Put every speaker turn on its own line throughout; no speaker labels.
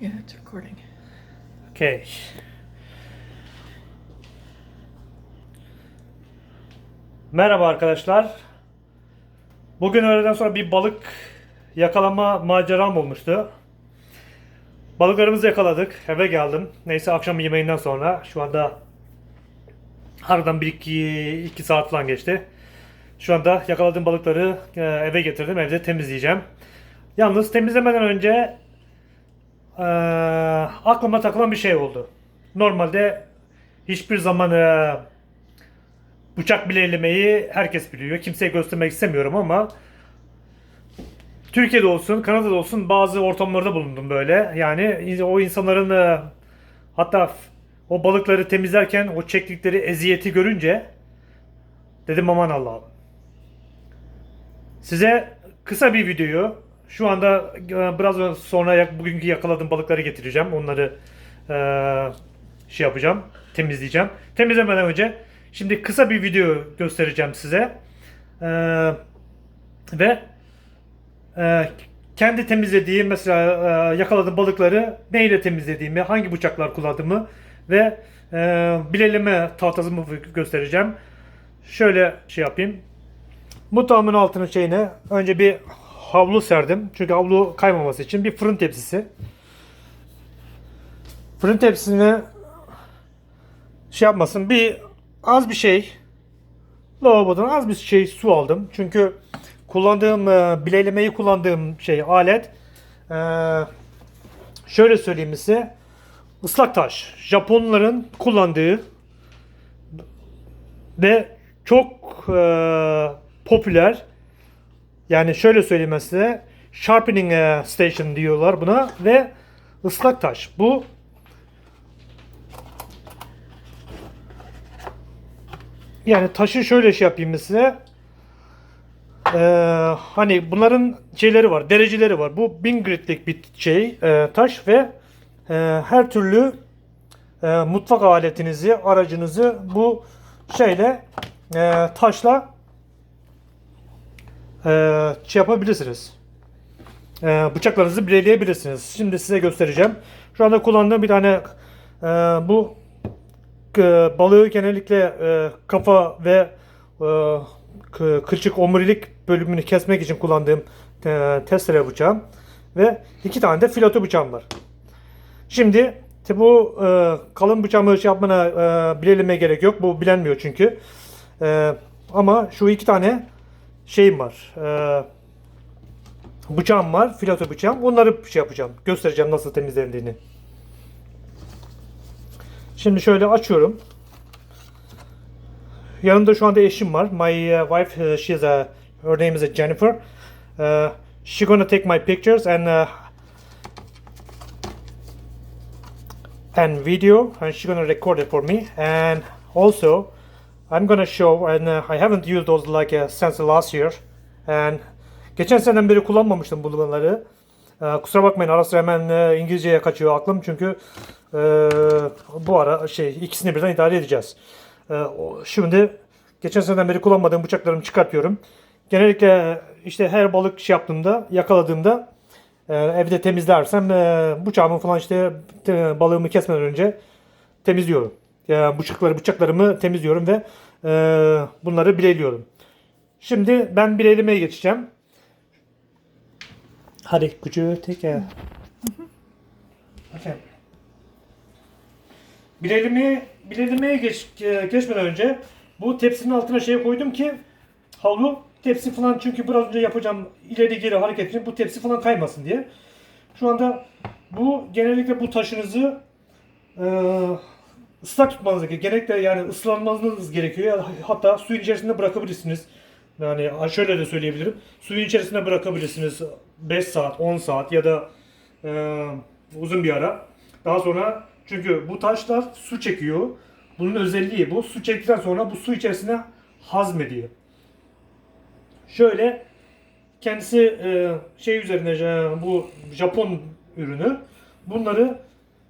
Yeah, it's recording.
Okay. Merhaba arkadaşlar. Bugün öğleden sonra bir balık yakalama maceram olmuştu. Balıklarımızı yakaladık. Eve geldim. Neyse akşam yemeğinden sonra şu anda aradan 1-2 saat falan geçti. Şu anda yakaladığım balıkları e, eve getirdim. Evde temizleyeceğim. Yalnız temizlemeden önce Eee, aklıma takılan bir şey oldu. Normalde hiçbir zaman eee, bıçak bile ellemeyi herkes biliyor. Kimseye göstermek istemiyorum ama Türkiye'de olsun, Kanada'da olsun bazı ortamlarda bulundum böyle. Yani o insanların eee, hatta o balıkları temizlerken o çektikleri eziyeti görünce dedim aman Allah'ım. Size kısa bir videoyu şu anda e, biraz sonra bugünkü yakaladığım balıkları getireceğim. Onları e, şey yapacağım, temizleyeceğim. Temizlemeden önce şimdi kısa bir video göstereceğim size. E, ve e, kendi temizlediğim mesela e, yakaladığım balıkları neyle temizlediğimi, hangi bıçaklar kullandığımı ve e, bileleme tahtasımı göstereceğim. Şöyle şey yapayım. Mutfağımın altının şeyine önce bir havlu serdim. Çünkü havlu kaymaması için bir fırın tepsisi. Fırın tepsisine şey yapmasın bir az bir şey lavabodan az bir şey su aldım. Çünkü kullandığım e, bilelemeyi kullandığım şey alet e, şöyle söyleyeyim size ıslak taş. Japonların kullandığı ve çok e, popüler yani şöyle söyleyeyim ben size sharpening e, station diyorlar buna ve ıslak taş. Bu yani taşı şöyle şey yapayım size. Ee, hani bunların şeyleri var, dereceleri var. Bu 1000 gritlik bir şey, e, taş ve e, her türlü e, mutfak aletinizi, aracınızı bu şeyle e, taşla e, şey yapabilirsiniz. E, bıçaklarınızı bileleyebilirsiniz. Şimdi size göstereceğim. Şu anda kullandığım bir tane e, bu e, balığı genellikle e, kafa ve e, kılçık omurilik bölümünü kesmek için kullandığım e, testere bıçağım ve iki tane de fileto bıçağım var. Şimdi bu e, kalın bıçağımı şey yapmana e, bilelime gerek yok. Bu bilenmiyor çünkü. E, ama şu iki tane şeyim var. E, bıçağım var. Fileto bıçağım. Onları şey yapacağım. Göstereceğim nasıl temizlendiğini. Şimdi şöyle açıyorum. Yanımda şu anda eşim var. My uh, wife, uh, she is a, her name is Jennifer. Uh, she gonna take my pictures and uh, and video, and she gonna record it for me. And also, I'm gonna show, and uh, I haven't used those like uh, since last year. And geçen seneden beri kullanmamıştım bunları. Ee, kusura bakmayın ara sıra hemen e, İngilizceye kaçıyor aklım çünkü e, bu ara şey ikisini birden idare edeceğiz. O- şimdi geçen seneden beri kullanmadığım bıçaklarımı çıkartıyorum. Genellikle e, işte her balık şey yaptığımda yakaladığımda e, evde temizlersem e, bıçağımı falan işte te- balığımı kesmeden önce temizliyorum. Yani bıçakları bıçaklarımı temizliyorum ve e, bunları bileliyorum. Şimdi ben bilelimeye geçeceğim. Hadi take a... Okay. Bilelimi, bilelimeye geç, e, geçmeden önce bu tepsinin altına şey koydum ki havlu tepsi falan çünkü biraz önce yapacağım ileri geri hareket için bu tepsi falan kaymasın diye. Şu anda bu genellikle bu taşınızı e, ıslak tutmanız gerekiyor. Genellikle yani ıslanmanız gerekiyor. Hatta suyun içerisinde bırakabilirsiniz. Yani şöyle de söyleyebilirim. Suyun içerisine bırakabilirsiniz 5 saat, 10 saat ya da e, uzun bir ara. Daha sonra çünkü bu taşlar su çekiyor. Bunun özelliği bu. Su çektikten sonra bu su içerisine hazmediyor. Şöyle kendisi e, şey üzerine e, bu Japon ürünü. Bunları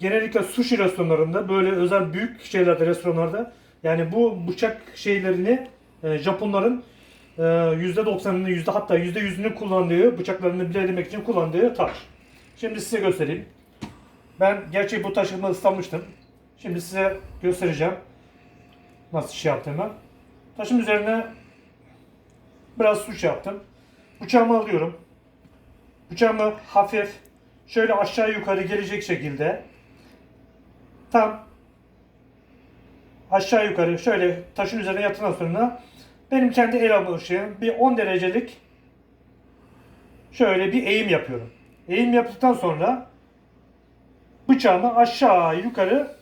genellikle sushi restoranlarında böyle özel büyük şeylerde restoranlarda yani bu bıçak şeylerini e, Japonların e, %90'ını yüzde hatta %100'ünü kullandığı bıçaklarını bilelemek için kullandığı taş. Şimdi size göstereyim. Ben gerçi bu taşımı ıslamıştım. Şimdi size göstereceğim nasıl şey yaptığımı. Taşın üzerine biraz su şey yaptım. Bıçağımı alıyorum. Bıçağımı hafif şöyle aşağı yukarı gelecek şekilde tam aşağı yukarı şöyle taşın üzerine yattıktan sonra benim kendi el alışım bir 10 derecelik şöyle bir eğim yapıyorum. Eğim yaptıktan sonra bıçağımı aşağı yukarı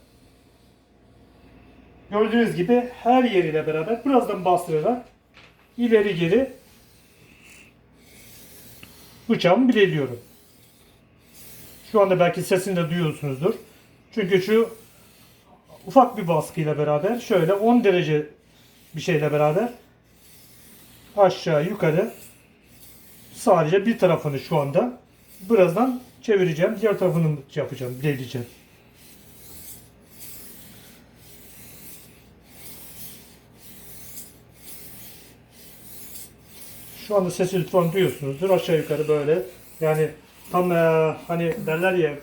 gördüğünüz gibi her yeriyle beraber birazdan bastırarak ileri geri bıçağımı bileliyorum. Şu anda belki sesini de duyuyorsunuzdur. Çünkü şu ufak bir baskıyla beraber şöyle 10 derece bir şeyle beraber aşağı yukarı sadece bir tarafını şu anda birazdan çevireceğim. Diğer tarafını yapacağım, bileceğim. Şu anda sesi lütfen duyuyorsunuzdur. Aşağı yukarı böyle. Yani tam eee, hani derler ya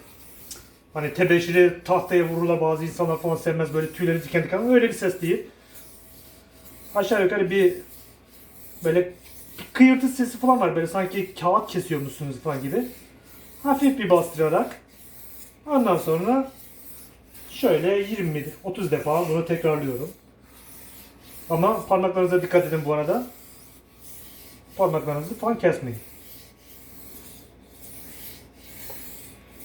hani tebeşiri tahtaya vururlar bazı insanlar falan sevmez böyle tüyleri diken diken. Öyle bir ses değil. Aşağı yukarı bir böyle bir kıyırtı sesi falan var. Böyle sanki kağıt kesiyormuşsunuz falan gibi. Hafif bir bastırarak ondan sonra şöyle 20 30 defa bunu tekrarlıyorum. Ama parmaklarınıza dikkat edin bu arada. Parmaklarınızı falan kesmeyin.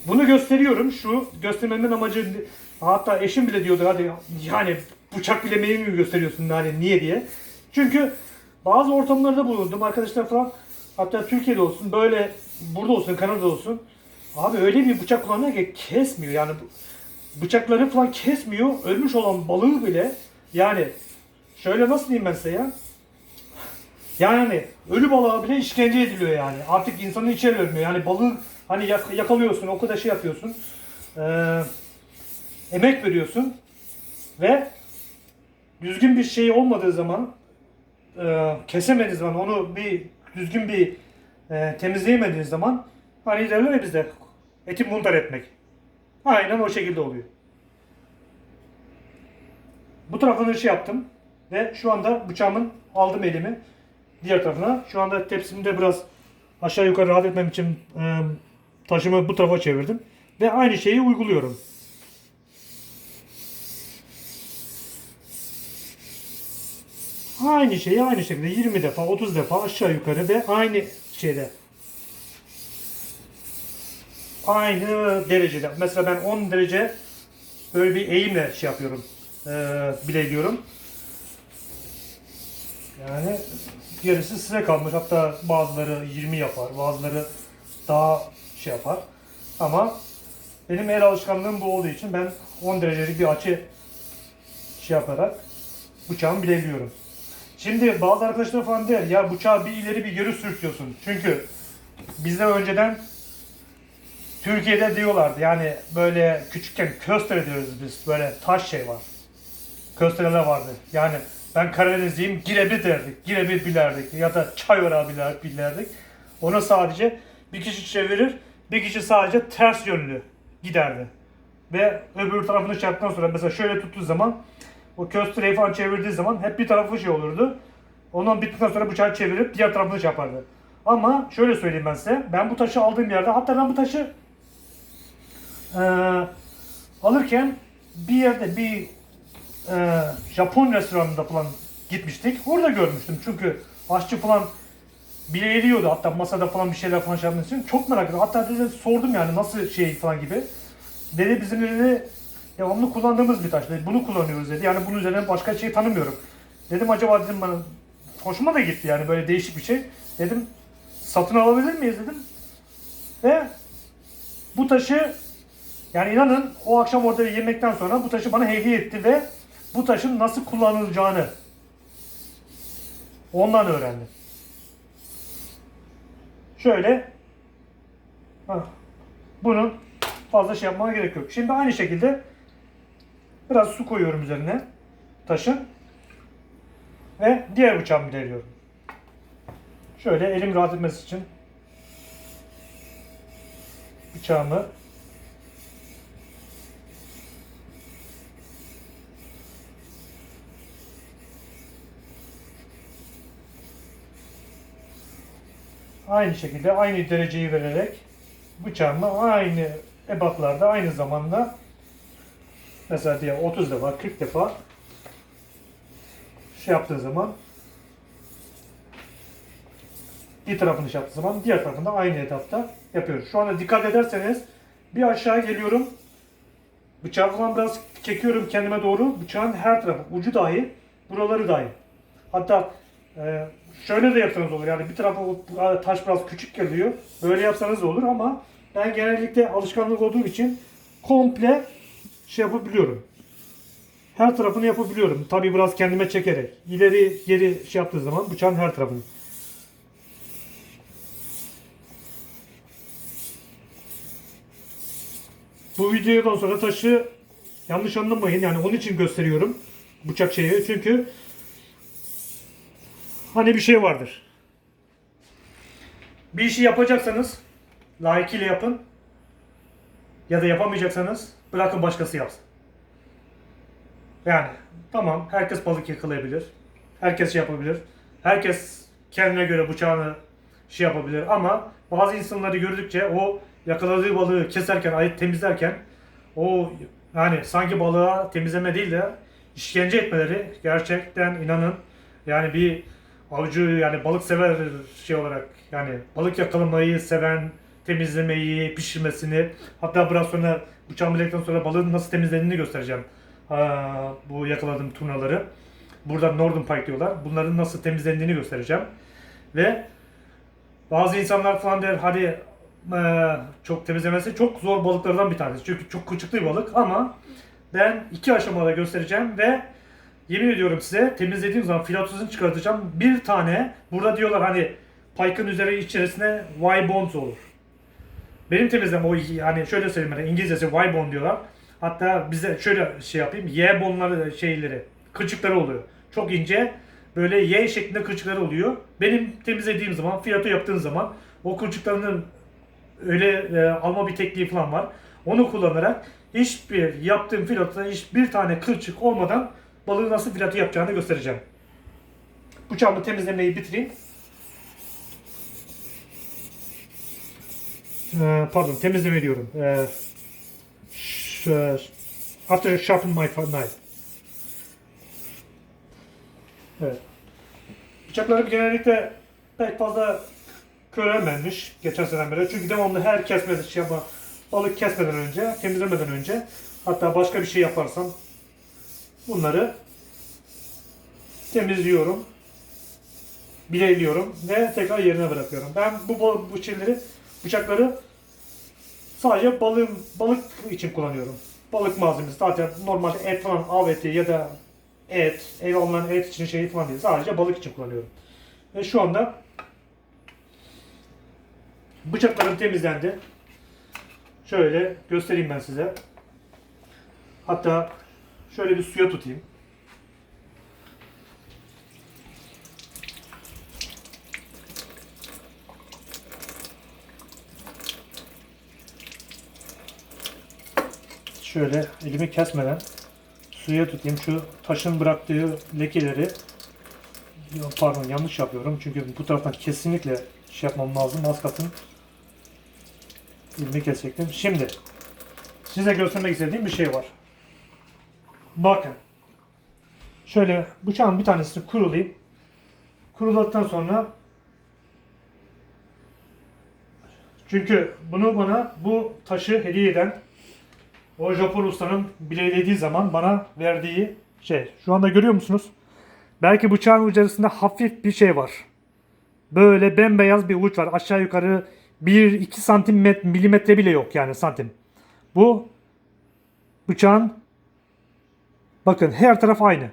Bunu gösteriyorum. Şu göstermemin amacı hatta eşim bile diyordu hadi yani bıçak bilemeyi mi gösteriyorsun hani niye diye. Çünkü bazı ortamlarda bulundum arkadaşlar falan hatta Türkiye'de olsun böyle burada olsun Kanada'da olsun abi öyle bir bıçak kullanıyor ki kesmiyor yani bıçakları falan kesmiyor ölmüş olan balığı bile yani şöyle nasıl diyeyim ben size ya yani ölü balığa bile işkence ediliyor yani. Artık insanın içeri ölmüyor. Yani balığı hani yak- yakalıyorsun, o kadar şey yapıyorsun. Ee, emek veriyorsun. Ve düzgün bir şey olmadığı zaman e, kesemediğiniz zaman onu bir düzgün bir e, temizleyemediğiniz zaman hani derler ya bizde eti muntar etmek. Aynen o şekilde oluyor. Bu tarafını şey yaptım ve şu anda bıçağımın aldım elimi diğer tarafına. Şu anda tepsimde biraz aşağı yukarı rahat etmem için e, taşımı bu tarafa çevirdim. Ve aynı şeyi uyguluyorum. Aynı şeyi aynı şekilde 20 defa 30 defa aşağı yukarı ve aynı şeyde. Aynı derecede. Mesela ben 10 derece böyle bir eğimle şey yapıyorum. E, bileliyorum. Yani gerisi size kalmış. Hatta bazıları 20 yapar, bazıları daha şey yapar. Ama benim el alışkanlığım bu olduğu için ben 10 derecelik bir açı şey yaparak bıçağımı bileliyorum. Şimdi bazı arkadaşlar falan der ya bıçağı bir ileri bir geri sürtüyorsun. Çünkü bizde önceden Türkiye'de diyorlardı yani böyle küçükken köstere diyoruz biz böyle taş şey var. Köstereler vardı. Yani ben Karadenizliyim girebi derdik. Girebi bilerdik. Ya da çay bilerdik. Ona sadece bir kişi çevirir, bir kişi sadece ters yönlü giderdi. Ve öbür tarafını çarptıktan sonra mesela şöyle tuttuğu zaman o köstereyi falan çevirdiği zaman hep bir tarafı şey olurdu. Ondan bittikten sonra bıçağı çevirip diğer tarafını çarpardı. Ama şöyle söyleyeyim ben size. Ben bu taşı aldığım yerde hatta ben bu taşı eee, alırken bir yerde bir e, Japon restoranında falan gitmiştik. Orada görmüştüm çünkü aşçı falan bile ediyordu hatta masada falan bir şeyler falan şey için. Çok merak ettim. Hatta dedi, sordum yani nasıl şey falan gibi. Dedi bizim dedi devamlı kullandığımız bir taş. Dedi, bunu kullanıyoruz dedi. Yani bunun üzerine başka şey tanımıyorum. Dedim acaba dedim bana hoşuma da gitti yani böyle değişik bir şey. Dedim satın alabilir miyiz dedim. Ve bu taşı yani inanın o akşam orada yemekten sonra bu taşı bana hediye etti ve bu taşın nasıl kullanılacağını ondan öğrendim. Şöyle bunun fazla şey yapmana gerek yok. Şimdi aynı şekilde biraz su koyuyorum üzerine taşın ve diğer bıçağımı deliyorum. Şöyle elim rahat etmesi için bıçağımı aynı şekilde aynı dereceyi vererek bıçağımı aynı ebatlarda aynı zamanda mesela diye 30 defa 40 defa şey yaptığı zaman bir tarafını şey yaptığı zaman diğer tarafını da aynı etapta yapıyoruz. Şu anda dikkat ederseniz bir aşağı geliyorum. Bıçağı falan biraz çekiyorum kendime doğru. Bıçağın her tarafı, ucu dahi, buraları dahi. Hatta e, şöyle de yapsanız olur. Yani bir tarafa taş biraz küçük geliyor. Böyle yapsanız da olur ama ben genellikle alışkanlık olduğum için komple şey yapabiliyorum. Her tarafını yapabiliyorum. Tabii biraz kendime çekerek. İleri geri şey yaptığı zaman bıçağın her tarafını. Bu videodan sonra taşı yanlış anlamayın. Yani onun için gösteriyorum. Bıçak şeyi. Çünkü hani bir şey vardır. Bir işi yapacaksanız layıkıyla yapın. Ya da yapamayacaksanız bırakın başkası yapsın. Yani tamam herkes balık yakalayabilir. Herkes şey yapabilir. Herkes kendine göre bıçağını şey yapabilir ama bazı insanları gördükçe o yakaladığı balığı keserken, ayıp temizlerken o yani sanki balığa temizleme değil de işkence etmeleri gerçekten inanın yani bir avcı yani balık sever şey olarak yani balık yakalamayı seven temizlemeyi, pişirmesini hatta biraz sonra bıçağımı bildikten sonra balığın nasıl temizlendiğini göstereceğim. Aa, bu yakaladığım turnaları. Burada Northern Pike diyorlar. Bunların nasıl temizlendiğini göstereceğim. Ve bazı insanlar falan der hadi eee, çok temizlemesi çok zor balıklardan bir tanesi. Çünkü çok küçüklü bir balık ama ben iki aşamada göstereceğim ve yemin ediyorum size temizlediğim zaman filatosunu çıkartacağım. Bir tane burada diyorlar hani pike'ın üzeri içerisine Y bones olur. Benim temizlem o yani şöyle söyleyeyim ben İngilizcesi Y bone diyorlar. Hatta bize şöyle şey yapayım. Y bonları şeyleri, kılçıkları oluyor. Çok ince böyle Y şeklinde kılçıkları oluyor. Benim temizlediğim zaman, fiyato yaptığım zaman o kılçıklarının öyle e, alma bir tekniği falan var. Onu kullanarak hiçbir yaptığım filotta hiçbir tane kılçık olmadan balığı nasıl filato yapacağını göstereceğim. Bıçağımı temizlemeyi bitireyim. Ee, pardon temizleme diyorum. Ee, after sharpen my knife. Evet. Bıçaklarım genellikle pek fazla körelmemiş geçen seneden beri. Çünkü devamlı her kesmeden şey yapma, balık kesmeden önce, temizlemeden önce hatta başka bir şey yaparsam bunları temizliyorum. Bileyliyorum ve tekrar yerine bırakıyorum. Ben bu bu şeyleri bıçakları sadece balığın balık için kullanıyorum. Balık malzemesi zaten normalde et falan av eti ya da et, ev alınan et için şey falan değil. Sadece balık için kullanıyorum. Ve şu anda bıçaklarım temizlendi. Şöyle göstereyim ben size. Hatta şöyle bir suya tutayım. Şöyle elimi kesmeden suya tutayım. Şu taşın bıraktığı lekeleri pardon yanlış yapıyorum. Çünkü bu taraftan kesinlikle şey yapmam lazım. Az katın elimi kesecektim. Şimdi size göstermek istediğim bir şey var. Bakın. Şöyle bıçağın bir tanesini kurulayım. Kuruladıktan sonra çünkü bunu bana bu taşı hediye eden o Japon ustanın bileylediği zaman bana verdiği şey. Şu anda görüyor musunuz? Belki bıçağın ucunda hafif bir şey var. Böyle bembeyaz bir uç var. Aşağı yukarı 1-2 santim met- milimetre bile yok yani santim. Bu bıçağın bakın her taraf aynı.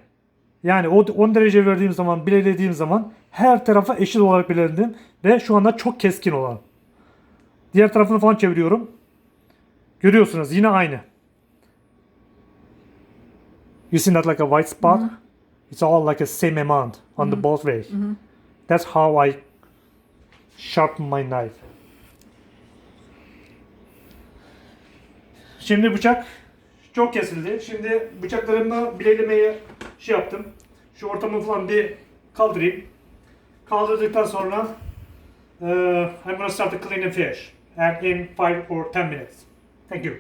Yani o 10 derece verdiğim zaman, bileylediğim zaman her tarafa eşit olarak belirledim ve şu anda çok keskin olan. Diğer tarafını falan çeviriyorum. Görüyorsunuz yine aynı. You see that like a white spot? It's all like a same amount on the both way. That's how I sharpen my knife. Şimdi bıçak çok kesildi. Şimdi bıçaklarımı bileklemeye şey yaptım. Şu ortamı falan bir kaldırayım. Kaldırdıktan sonra uh, I'm gonna start to clean the fish and in five or ten minutes. Thank you.